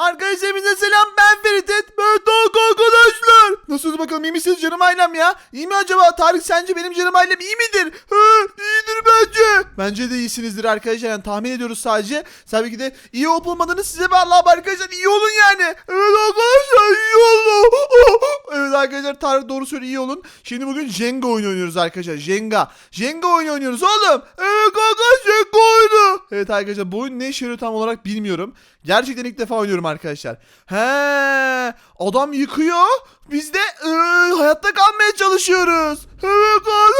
Arkadaşlar selam ben Ferit Et. Ben Tarık arkadaşlar. Nasılsınız bakalım iyi misiniz canım ailem ya? İyi mi acaba? Tarık sence benim canım ailem iyi midir? He iyidir bence. Bence de iyisinizdir arkadaşlar. Yani tahmin ediyoruz sadece. Tabii ki de iyi olup olmadığını size bir Allah'a arkadaşlar iyi olun yani. Evet arkadaşlar iyi olun. evet arkadaşlar Tarık doğru söylüyor iyi olun. Şimdi bugün Jenga oyunu oynuyoruz arkadaşlar. Jenga. Jenga oyunu oynuyoruz oğlum. Evet arkadaşlar. Evet arkadaşlar bu ne işe tam olarak bilmiyorum. Gerçekten ilk defa oynuyorum arkadaşlar. He, adam yıkıyor. Biz de eee, hayatta kalmaya çalışıyoruz. Evet abi,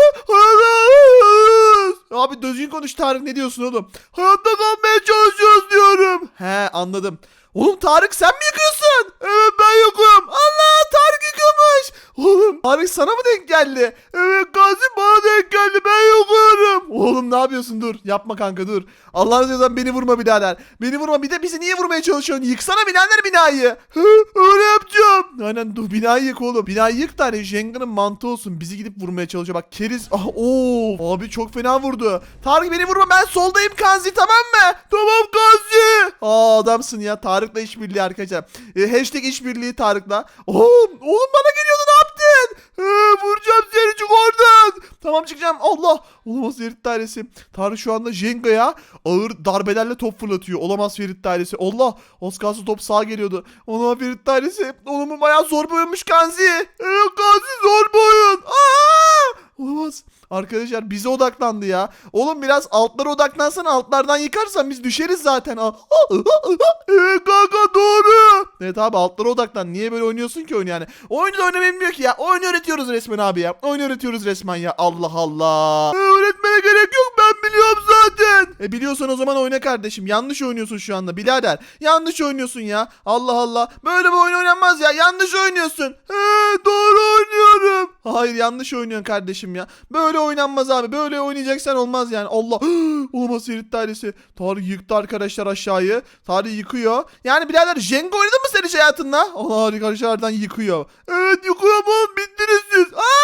Abi düzgün konuş Tarık ne diyorsun oğlum? Hayatta kalmaya çalışıyoruz diyorum. He anladım. Oğlum Tarık sen mi yıkıyorsun? Evet ben yıkıyorum. Allah Tarık yıkıyormuş. Oğlum Tarık sana mı denk geldi? Evet Gazi bana denk geldi ben yıkıyorum. Oğlum ne yapıyorsun dur. Yapma kanka dur. Allah'ın seversen beni vurma birader. Beni vurma bir de bizi niye vurmaya çalışıyorsun? Yıksana birader binayı. Hı, öyle yapacağım. Aynen dur binayı yık oğlum. Binayı yık da hani Jenga'nın mantığı olsun. Bizi gidip vurmaya çalışıyor. Bak keriz. Ah, oo. Abi çok fena vurdu. Tarık beni vurma ben soldayım Kanzi tamam mı? Tamam Kanzi. Aa adamsın ya. Tarık'la işbirliği arkadaşlar. E, hashtag işbirliği Tarık'la. Oğlum, oğlum bana geliyordu ne yaptın? Ee, vuracağım seni çık oradan. Tamam çıkacağım. Allah. Olamaz Ferit dairesi. Tarık şu anda Jenga'ya ağır darbelerle top fırlatıyor. Olamaz Ferit dairesi. Allah. Az top sağa geliyordu. Olamaz Ferit dairesi. Oğlum bu bayağı zor bir oyunmuş Kanzi. Evet Kanzi zor bir oyun. Aa! Olamaz. Arkadaşlar bize odaklandı ya. Oğlum biraz altlara odaklansan altlardan yıkarsan biz düşeriz zaten. Aa, Evet kanka doğru. Evet abi altlara odaklan. Niye böyle oynuyorsun ki oyunu yani? Oyunu da oynamayı bilmiyor ki ya. Oyunu öğretiyoruz resmen abi ya. Oyunu öğretiyoruz resmen ya. Allah Allah. öğretmene gerek yok ben biliyorum zaten. E biliyorsan o zaman oyna kardeşim. Yanlış oynuyorsun şu anda birader. Yanlış oynuyorsun ya. Allah Allah. Böyle bir oyun oynanmaz ya. Yanlış oynuyorsun. He doğru oynuyorum. Hayır yanlış oynuyorsun kardeşim ya. Böyle oynanmaz abi. Böyle oynayacaksan olmaz yani. Allah. Olmaz Ferit dairesi. Tarık yıktı arkadaşlar aşağıyı. Tarık yıkıyor. Yani birader Jenga oynadın mı sen hiç hayatında? Allah arkadaşlardan yıkıyor. Evet yıkıyor bu. Bittiniz siz. Aa,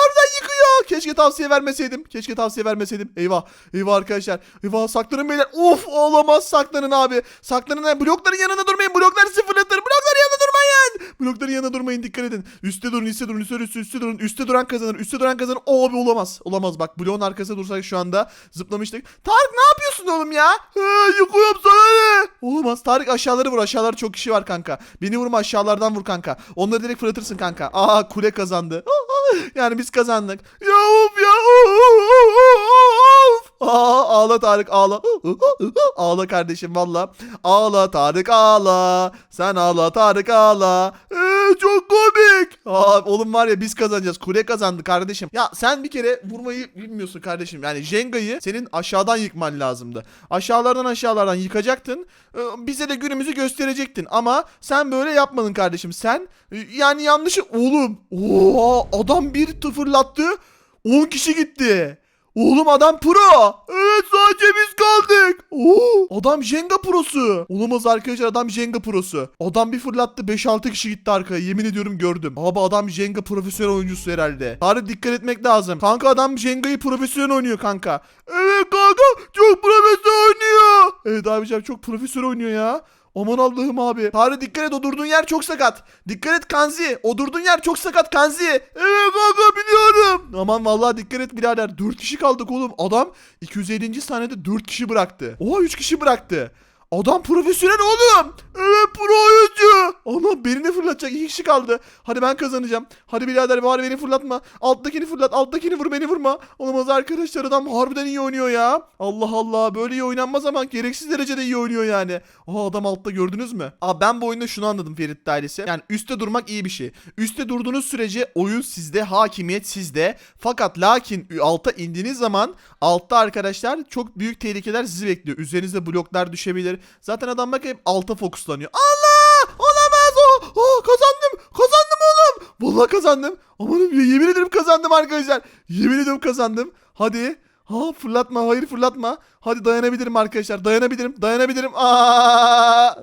harbiden yıkıyor. Keşke tavsiye vermeseydim. Keşke tavsiye vermeseydim. Eyvah. Eyvah arkadaşlar. Eyvah saklanın beyler. Of olamaz saklanın abi. Saklanın. Blokların yanında durmayın. Bloklar sıfırlatır. Durmayın. Blokların yanında durmayın. Dikkat edin. Üste durun. üste durun. Üste, üste, üste durun. Üste duran kazanır. Üste duran kazanır. O abi olamaz. Olamaz bak. Bloğun arkasında dursak şu anda zıplamıştık. Tarık ne yapıyorsun oğlum ya? Yıkıyorum sana ne? Olamaz. Tarık aşağıları vur. Aşağılarda çok kişi var kanka. Beni vurma aşağılardan vur kanka. Onları direkt fırlatırsın kanka. Aa kule kazandı. Yani biz kazandık. Ya of ya. Ağla Tarık ağla. ağla kardeşim valla. Ağla Tarık ağla. Sen ağla Tarık ağla. Ee, çok komik. Aa, oğlum var ya biz kazanacağız. Kule kazandı kardeşim. Ya sen bir kere vurmayı bilmiyorsun kardeşim. Yani Jenga'yı senin aşağıdan yıkman lazımdı. Aşağılardan aşağılardan yıkacaktın. Ee, bize de günümüzü gösterecektin. Ama sen böyle yapmadın kardeşim. Sen e, yani yanlışı... Oğlum. Oo, adam bir tıfırlattı. 10 kişi gitti. Oğlum adam pro. Evet sadece biz kaldık. Oo, adam Jenga prosu. Olamaz arkadaşlar adam Jenga prosu. Adam bir fırlattı 5-6 kişi gitti arkaya. Yemin ediyorum gördüm. Abi adam Jenga profesyonel oyuncusu herhalde. Tarık dikkat etmek lazım. Kanka adam Jenga'yı profesyonel oynuyor kanka. Evet kanka çok profesyonel oynuyor. Evet abicim çok profesyonel oynuyor ya. Aman Allah'ım abi. Tarık dikkat et o yer çok sakat. Dikkat et Kanzi. O yer çok sakat Kanzi. Evet kanka biliyorum. Aman vallahi dikkat et birader. 4 kişi kaldık oğlum. Adam 250. saniyede 4 kişi bıraktı. Oha 3 kişi bıraktı. Adam profesyonel oğlum. Evet pro oyuncu. Allah beni fırlatacak. İki kişi kaldı. Hadi ben kazanacağım. Hadi birader bari beni fırlatma. Alttakini fırlat. Alttakini vur beni vurma. Olamaz arkadaşlar adam harbiden iyi oynuyor ya. Allah Allah böyle iyi oynanmaz ama gereksiz derecede iyi oynuyor yani. Aa adam altta gördünüz mü? Aa ben bu oyunda şunu anladım Ferit ailesi. Yani üstte durmak iyi bir şey. Üstte durduğunuz sürece oyun sizde, hakimiyet sizde. Fakat lakin alta indiğiniz zaman altta arkadaşlar çok büyük tehlikeler sizi bekliyor. Üzerinize bloklar düşebilir. Zaten adam bak hep alta fokuslanıyor. Allah! Olamaz o! Oh, kazandım! Kazandım oğlum! Vallahi kazandım. Amanım yemin ederim kazandım arkadaşlar. Yemin ediyorum kazandım. Hadi. Ha fırlatma hayır fırlatma. Hadi dayanabilirim arkadaşlar dayanabilirim dayanabilirim. Aa,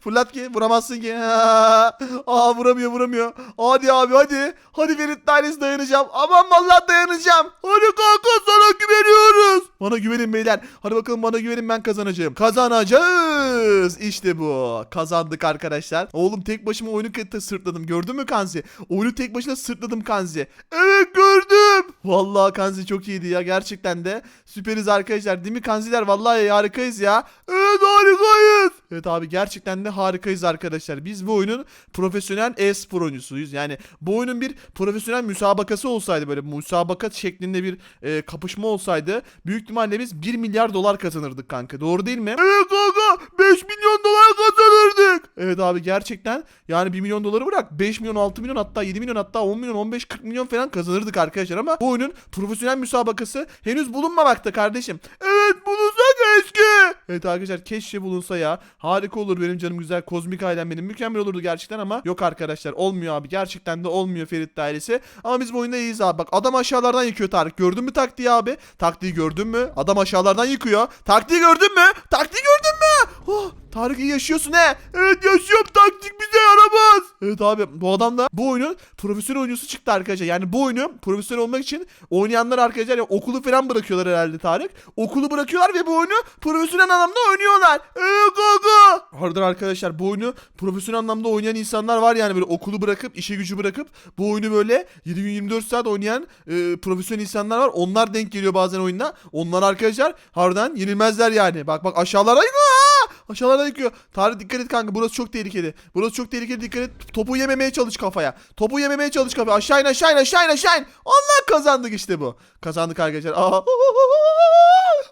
fırlat ki vuramazsın ki. Aa, aa vuramıyor vuramıyor. Hadi abi hadi. Hadi Ferit Dairesi dayanacağım. Aman vallahi dayanacağım. Hadi kanka sana güveniyoruz. Bana güvenin beyler. Hadi bakalım bana güvenin ben kazanacağım. Kazanacağız. İşte bu. Kazandık arkadaşlar. Oğlum tek başıma oyunu kıtta sırtladım. Gördün mü Kanzi? Oyunu tek başına sırtladım Kanzi. Evet gördüm. Vallahi Kanzi çok iyiydi ya. Gerçekten de süperiz arkadaşlar. Değil mi Kanziler? Vallahi harikayız ya. Evet harikayız. Evet abi gerçekten de harikayız arkadaşlar. Biz bu oyunun profesyonel e-spor oyuncusuyuz. Yani bu oyunun bir profesyonel müsabakası olsaydı böyle müsabaka şeklinde bir e, kapışma olsaydı büyük ihtimalle biz 1 milyar dolar kazanırdık kanka. Doğru değil mi? Evet kanka 5 milyon dolar kazanırdık. Evet abi gerçekten yani 1 milyon doları bırak 5 milyon 6 milyon hatta 7 milyon hatta 10 milyon 15 40 milyon falan kazanırdık arkadaşlar ama bu oyunun profesyonel müsabakası henüz bulunmamakta kardeşim. Evet bulunsa keşke. Evet arkadaşlar keşke bulunsa ya. Harika olur benim canım güzel kozmik ailem benim. Mükemmel olurdu gerçekten ama yok arkadaşlar olmuyor abi. Gerçekten de olmuyor Ferit ailesi. Ama biz bu oyunda iyiyiz abi. Bak adam aşağılardan yıkıyor Tarık. Gördün mü taktiği abi? Taktiği gördün mü? Adam aşağılardan yıkıyor. Taktiği gördün mü? Taktiği gördün mü? Oh, Tarık iyi yaşıyorsun he. Evet yaşıyorum taktik bize yaramaz. Evet abi bu adam da bu oyunun profesyonel oyuncusu çıktı arkadaşlar. Yani bu oyunu profesyonel olmak için oynayanlar arkadaşlar yani okulu falan bırakıyorlar herhalde Tarık. Okulu bırakıyorlar ve bu oyunu profesyonel anlamda oynuyorlar. Evet kanka. Harbiden arkadaşlar bu oyunu profesyonel anlamda oynayan insanlar var yani böyle okulu bırakıp işe gücü bırakıp bu oyunu böyle 7 gün 24 saat oynayan e, profesyonel insanlar var. Onlar denk geliyor bazen oyunda. Onlar arkadaşlar harbiden yenilmezler yani. Bak bak aşağılara Aa! Aşağılardan yıkıyor. Tarık dikkat et kanka burası çok tehlikeli. Burası çok tehlikeli dikkat et. Topu yememeye çalış kafaya. Topu yememeye çalış kafaya. Aşağı in aşağı in aşağı in aşağı in. Allah kazandık işte bu. Kazandık arkadaşlar. Aa.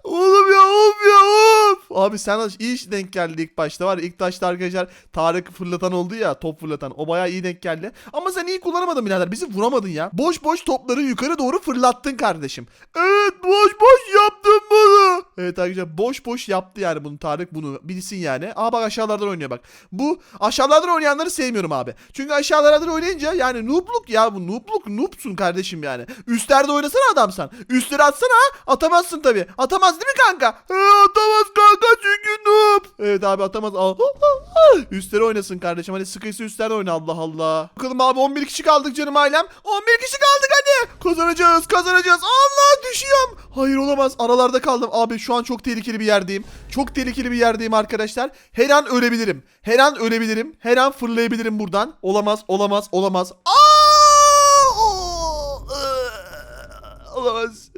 Oğlum ya of ya of. Abi sen iyi iş denk geldi ilk başta var. ilk başta arkadaşlar Tarık fırlatan oldu ya top fırlatan. O bayağı iyi denk geldi. Ama sen iyi kullanamadın birader. Bizi vuramadın ya. Boş boş topları yukarı doğru fırlattın kardeşim. Evet boş boş bunu. Evet arkadaşlar boş boş yaptı yani bunu Tarık bunu bilsin yani. Aa bak aşağılardan oynuyor bak. Bu aşağılardan oynayanları sevmiyorum abi. Çünkü aşağılardan oynayınca yani noobluk ya bu noobluk noobsun kardeşim yani. Üstlerde oynasana adamsan. Üstleri atsana. Atamazsın tabi. Atamaz değil mi kanka? He, atamaz kanka çünkü noob. Evet abi atamaz. Aa, Üstleri oynasın kardeşim. Hadi sıkıysa üstlerde oyna Allah Allah. Bakalım abi 11 kişi kaldık canım ailem. 11 kişi kaldık hadi. Kazanacağız kazanacağız. Allah düşüyorum. Hayır olamaz. Aralarda kaldım. Abi şu an çok tehlikeli bir yerdeyim. Çok tehlikeli bir yerdeyim arkadaşlar. Her an ölebilirim. Her an ölebilirim. Her an fırlayabilirim buradan. Olamaz olamaz olamaz. Olamaz.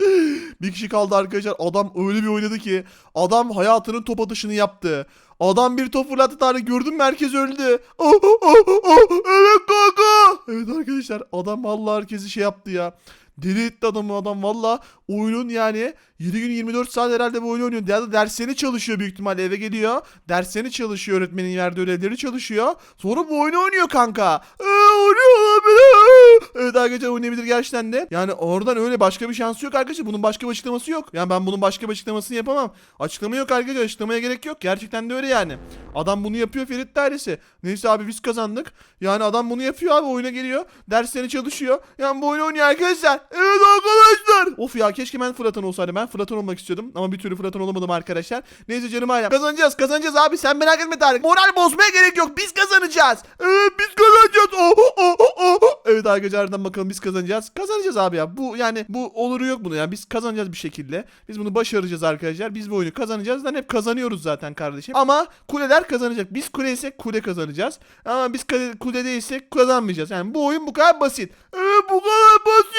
Bir kişi kaldı arkadaşlar. Adam öyle bir oynadı ki. Adam hayatının top atışını yaptı. Adam bir top fırlattı Tarık gördün mü herkes öldü. Oh, oh, oh, oh. Evet kanka. Evet arkadaşlar adam vallahi herkesi şey yaptı ya. Deli etti adamı adam valla oyunun yani 7 gün 24 saat herhalde bu oyunu oynuyor. Ya da derslerini çalışıyor büyük ihtimalle eve geliyor. Derslerini çalışıyor öğretmenin verdiği ödevleri çalışıyor. Sonra bu oyunu oynuyor kanka. Ee, oynuyor. Evet arkadaşlar oynayabilir gerçekten de. Yani oradan öyle başka bir şansı yok arkadaşlar. Bunun başka bir açıklaması yok. Yani ben bunun başka bir açıklamasını yapamam. Açıklama yok arkadaşlar. Açıklamaya gerek yok. Gerçekten de öyle yani. Adam bunu yapıyor Ferit dairesi. Neyse abi biz kazandık. Yani adam bunu yapıyor abi oyuna geliyor. Derslerini çalışıyor. Yani bu oyunu oynuyor arkadaşlar. Evet arkadaşlar. Of ya keşke ben Fırlatan olsaydım. Ben Fırlatan olmak istiyordum. Ama bir türlü Fırlatan olamadım arkadaşlar. Neyse canım ailem. Kazanacağız kazanacağız abi. Sen merak etme Tarık. Moral bozmaya gerek yok. Biz kazanacağız. Evet biz kazanacağız. Oh, oh, oh, oh. Evet arkadaşlardan bakalım biz kazanacağız. Kazanacağız abi ya. Bu yani bu oluru yok bunu. Yani biz kazanacağız bir şekilde. Biz bunu başaracağız arkadaşlar. Biz bu oyunu kazanacağız. Lan hep kazanıyoruz zaten kardeşim. Ama kuleler kazanacak. Biz kule ise kule kazanacağız. Ama biz kule, kule değilsek kazanmayacağız. Yani bu oyun bu kadar basit. Evet bu kadar basit.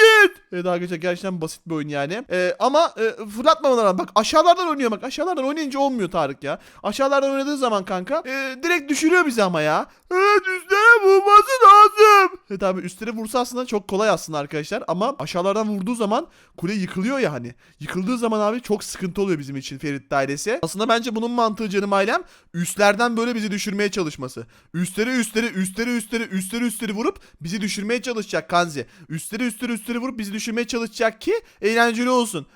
Evet arkadaşlar gerçekten basit bir oyun yani. Ee, ama e, fırlatmamalar lazım. Bak aşağılardan oynuyor bak. Aşağılardan oynayınca olmuyor Tarık ya. Aşağılardan oynadığı zaman kanka e, direkt düşürüyor bizi ama ya. Evet üstlere vurması lazım. Evet abi üstlere vursa aslında çok kolay aslında arkadaşlar. Ama aşağılardan vurduğu zaman kule yıkılıyor ya hani. Yıkıldığı zaman abi çok sıkıntı oluyor bizim için Ferit dairesi. Aslında bence bunun mantığı canım ailem üstlerden böyle bizi düşürmeye çalışması. Üstlere üstlere üstlere üstlere üstlere üstlere vurup bizi düşürmeye çalışacak Kanzi. Üstlere üstlere üstlere vurup bizi düşürmeye çalışacak ki eğlenceli olsun.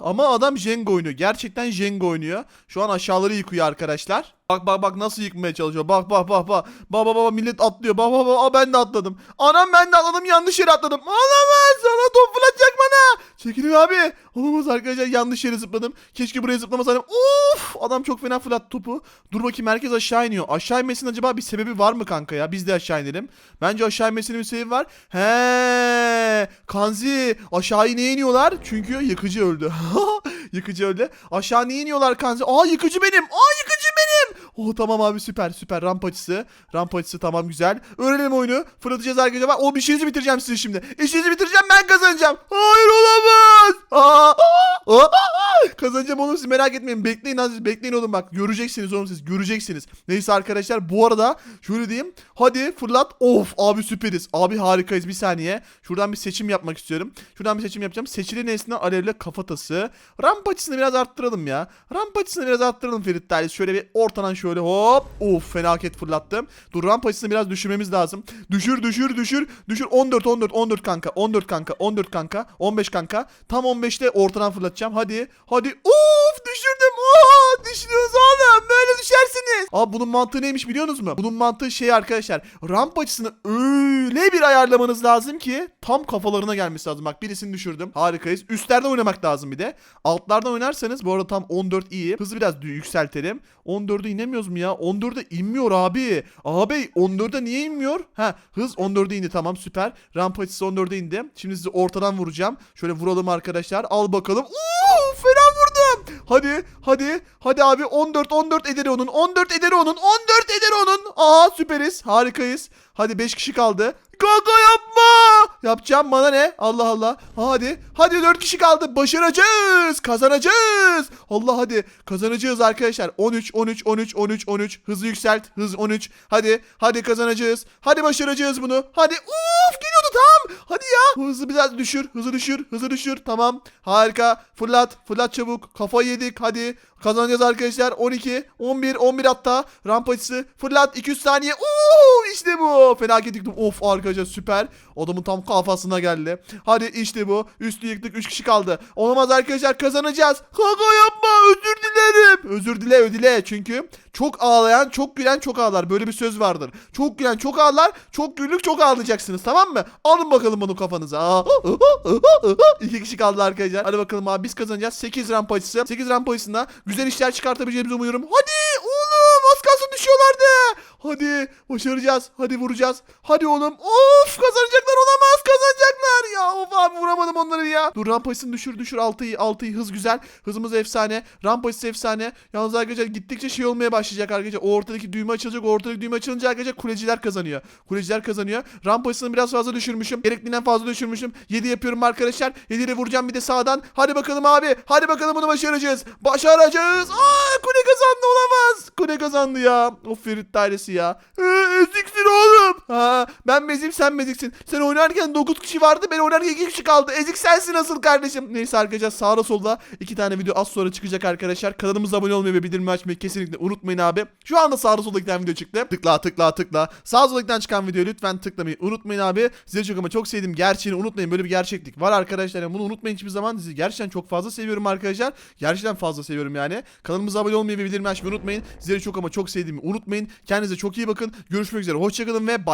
Ama adam Jenga oynuyor. Gerçekten Jenga oynuyor. Şu an aşağıları yıkıyor arkadaşlar. Bak bak bak nasıl yıkmaya çalışıyor. Bak bak bak bak. Baba baba millet atlıyor. Baba baba Aa, ben de atladım. Anam ben de atladım yanlış yere atladım. Olamaz sana top fırlatacak bana. Çekilin abi. Olamaz arkadaşlar yanlış yere zıpladım. Keşke buraya zıplamasaydım. Of adam çok fena fırlattı topu. Dur bakayım herkes aşağı iniyor. Aşağı inmesinin acaba bir sebebi var mı kanka ya? Biz de aşağı inelim. Bence aşağı inmesinin bir sebebi var. He, Kanzi aşağı niye iniyorlar? Çünkü yıkıcı öldü. yıkıcı öldü. Aşağı niye iniyorlar Kanzi? Aa yıkıcı benim. Aa yıkıcı. Oh tamam abi süper süper ramp açısı. Ramp açısı tamam güzel. Öğrenelim oyunu. Fırlatacağız arkadaşlar. Bak, O işinizi bitireceğim sizi şimdi. İşinizi bitireceğim ben kazanacağım. Hayır olamaz. Aa, aa, aa. Kazanacağım oğlum siz merak etmeyin. Bekleyin az bekleyin oğlum bak. Göreceksiniz oğlum siz göreceksiniz. Neyse arkadaşlar bu arada şöyle diyeyim. Hadi fırlat. Of abi süperiz. Abi harikayız bir saniye. Şuradan bir seçim yapmak istiyorum. Şuradan bir seçim yapacağım. Seçili nesne alevle kafatası. Ramp açısını biraz arttıralım ya. Ramp açısını biraz arttıralım Ferit Dalis. Şöyle bir ortadan şöyle hop. Of felaket fırlattım. Dur ramp açısını biraz düşürmemiz lazım. Düşür düşür düşür. Düşür 14 14 14 kanka. 14 kanka. 14 kanka. 15 kanka. Tam 15'te ortadan fırlatacağım. Hadi. Hadi. Of düşürdüm. Aa, düşürüyoruz oğlum. Böyle düşersiniz. Abi bunun mantığı neymiş biliyorsunuz mu? Bunun mantığı şey arkadaşlar. Ramp açısını öyle bir ayarlamanız lazım ki tam kafalarına gelmesi lazım. Bak birisini düşürdüm. Harikayız. Üstlerde oynamak lazım bir de. Altlardan oynarsanız bu arada tam 14 iyi. Hızı biraz yükseltelim. 14'e inemiyoruz mu ya? 14'e inmiyor abi. Abi 14'e niye inmiyor? Ha hız 14'e indi tamam süper. Ramp açısı 14'e indi. Şimdi sizi ortadan vuracağım. Şöyle vuralım arkadaşlar. Al bakalım. Uuu fena vurdum. Hadi hadi hadi abi 14 14 eder onun. 14 eder onun. 14 eder onun. Aa süperiz. Harikayız. Hadi 5 kişi kaldı. Kanka yapma. Yapacağım bana ne? Allah Allah. Hadi. Hadi 4 kişi kaldı. Başaracağız. Kazanacağız. Allah hadi. Kazanacağız arkadaşlar. 13 13 13 13 13. Hızı yükselt. Hız 13. Hadi. Hadi kazanacağız. Hadi başaracağız bunu. Hadi. Uf geliyordu tam. Hadi ya. Hızı biraz düşür. Hızı düşür. Hızı düşür. Tamam. Harika. Fırlat. Fırlat çabuk. Kafayı yedik. Hadi. Kazanacağız arkadaşlar. 12, 11, 11 hatta. Ramp açısı. Fırlat. 200 saniye. Oo işte bu. Felaket yıktım. Of arkadaşlar süper. Adamın tam kafasına geldi. Hadi işte bu. Üstü yıktık. 3 kişi kaldı. Olamaz arkadaşlar kazanacağız. Kanka yapma. Özür dilerim. Özür dile ödile. Çünkü çok ağlayan çok gülen çok ağlar. Böyle bir söz vardır. Çok gülen çok ağlar. Çok güldük çok ağlayacaksınız tamam mı? Alın bakalım bunu kafanıza. Aa, İki kişi kaldı arkadaşlar. Hadi bakalım abi biz kazanacağız. 8 rampa açısı. 8 rampa açısında güzel işler çıkartabileceğimizi umuyorum. Hadi düşüyorlardı. Hadi başaracağız. Hadi vuracağız. Hadi oğlum. Of kazanacaklar olamaz kazanacaklar. Ya of abi vuramadım onları ya. Dur rampa açısını düşür düşür 6'yı 6'yı hız güzel. Hızımız efsane. Rampa açısı efsane. Yalnız arkadaşlar gittikçe şey olmaya başlayacak arkadaşlar. O ortadaki düğme açılacak. O ortadaki düğme açılınca arkadaşlar kuleciler kazanıyor. Kuleciler kazanıyor. Rampa açısını biraz fazla düşürmüşüm. Gerektiğinden fazla düşürmüşüm. 7 yapıyorum arkadaşlar. 7 ile vuracağım bir de sağdan. Hadi bakalım abi. Hadi bakalım bunu başaracağız. Başaracağız. Aa kule kazandı olamaz. Kule kazandı ya. O Ferit dairesi ya. Ee, eziksin oğlum. Ha, ben mezim sen meziksin. Sen oynarken 9 kişi vardı. Ben oynarken 2 kişi kaldı. Ezik sensin asıl kardeşim. Neyse arkadaşlar sağda solda 2 tane video az sonra çıkacak arkadaşlar. Kanalımıza abone olmayı ve bildirim açmayı kesinlikle unutmayın abi. Şu anda sağda solda 2 tane video çıktı. Tıkla tıkla tıkla. Sağ solda çıkan videoyu lütfen tıklamayı unutmayın abi. Size çok ama çok sevdim. Gerçeğini unutmayın. Böyle bir gerçeklik var arkadaşlar. Yani bunu unutmayın hiçbir zaman. Sizi gerçekten çok fazla seviyorum arkadaşlar. Gerçekten fazla seviyorum yani. Kanalımıza abone olmayı ve bildirim açmayı unutmayın. Sizleri çok ama çok sevdiğimi unutmayın. Kendinize çok iyi bakın. Görüşmek üzere. Hoşçakalın ve bay.